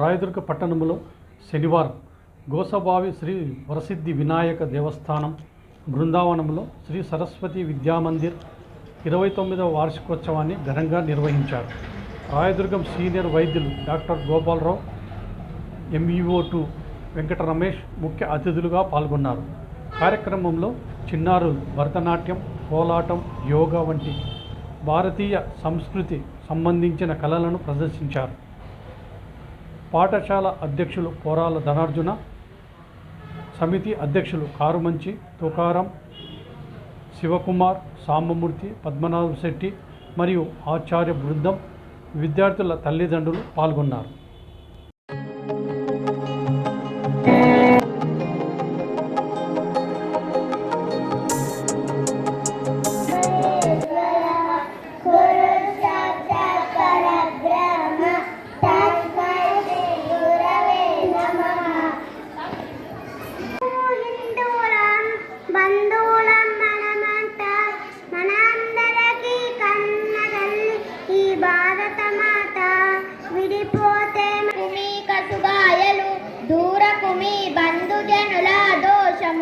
రాయదుర్గ పట్టణంలో శనివారం గోసబావి శ్రీ వరసిద్ధి వినాయక దేవస్థానం బృందావనంలో శ్రీ సరస్వతి విద్యామందిర్ ఇరవై తొమ్మిదవ వార్షికోత్సవాన్ని ఘనంగా నిర్వహించారు. రాయదుర్గం సీనియర్ వైద్యులు doctor Gopalarao MEO two Venkata Ramesh ముఖ్య అతిథులుగా పాల్గొన్నారు. కార్యక్రమంలో చిన్నారులు భరతనాట్యం కోలాటం యోగా వంటి భారతీయ సంస్కృతి సంబంధించిన కళలను ప్రదర్శించారు. పాఠశాల అధ్యక్షులు పోరాల ధనార్జున సమితి అధ్యక్షులు కారుమంచి తుకారం శివకుమార్ సాంబమూర్తి పద్మనాభం శెట్టి మరియు ఆచార్య బృందం విద్యార్థుల తల్లిదండ్రులు పాల్గొన్నారు.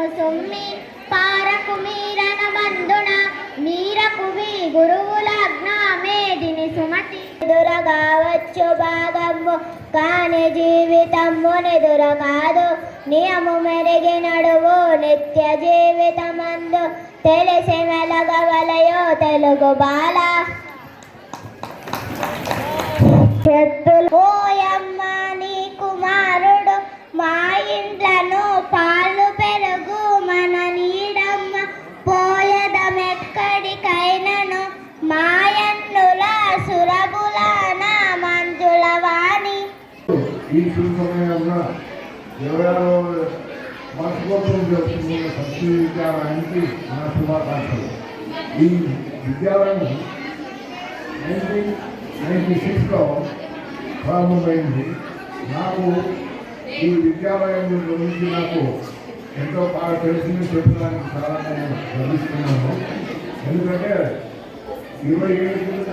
దోషము సుమ్మి పారకు మీరన బంధున మీరకు మీ గురువుల జ్ఞామేదిని సుమతి. ఎదురగావచ్చు భాగము కాని జీవితము నిదుర కాదు నియము మెరిగి నడువు నిత్య జీవితమందు. తెలిసి మెలగవలయో తెలుగు బాల. చెట్టులు ఓయమ్మ ఈ సమయంలో ఎవరెవరో వార్షికోత్సవం జరుపుకున్న సత్య విద్యాలయానికి నా శుభాకాంక్షలు. ఈ విద్యాలయం నైన్టీన్ నైన్టీ సిక్స్లో ప్రారంభమైంది. నాకు ఈ విద్యాలయం గురించి నాకు ఎంతో బాగా తెలిసింది చెప్పడానికి చాలా నేను గర్విస్తున్నాను. ఎందుకంటే ఇరవై ఏడు కింద.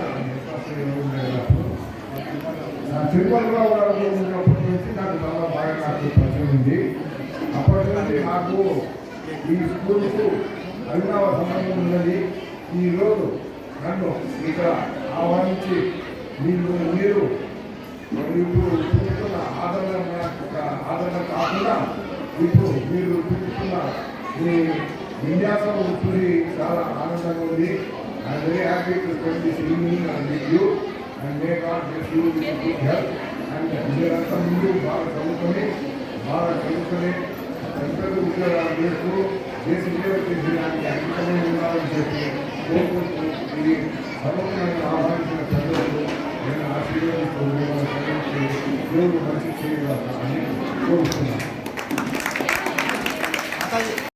అసలు ఇరవై నా తిరుమలలో ఈ అభినవ సంబంధం ఉన్నది ఈరోజు నన్ను ఇక్కడ ఆహ్వానించి మీరు మీరు ఇప్పుడు చూపుతున్న ఆదరణ ఆదరణ కాకుండా ఇప్పుడు మీరు చూపుతున్న మీ విన్యాసం ఇప్పుడు చాలా ఆనందంగా ఉంది. I very happy to spend this evening and with you and may God bless you with good health and మీరంతా ముందు బాగా చదువుకొని బాగా చదువుకొని పెద్దలు ఉద్యోగాలు చేస్తూ దేశ సేవ చేసేదానికి అంకితమై ఉండాలని చెప్పి కోరుకుంటూ ఇది సర్వత్రంగా ఆహ్వానించిన ప్రజలకు నేను ఆశీర్వదిస్తూ దేవుడు మంచి చేయగలరా అని కోరుతున్నాను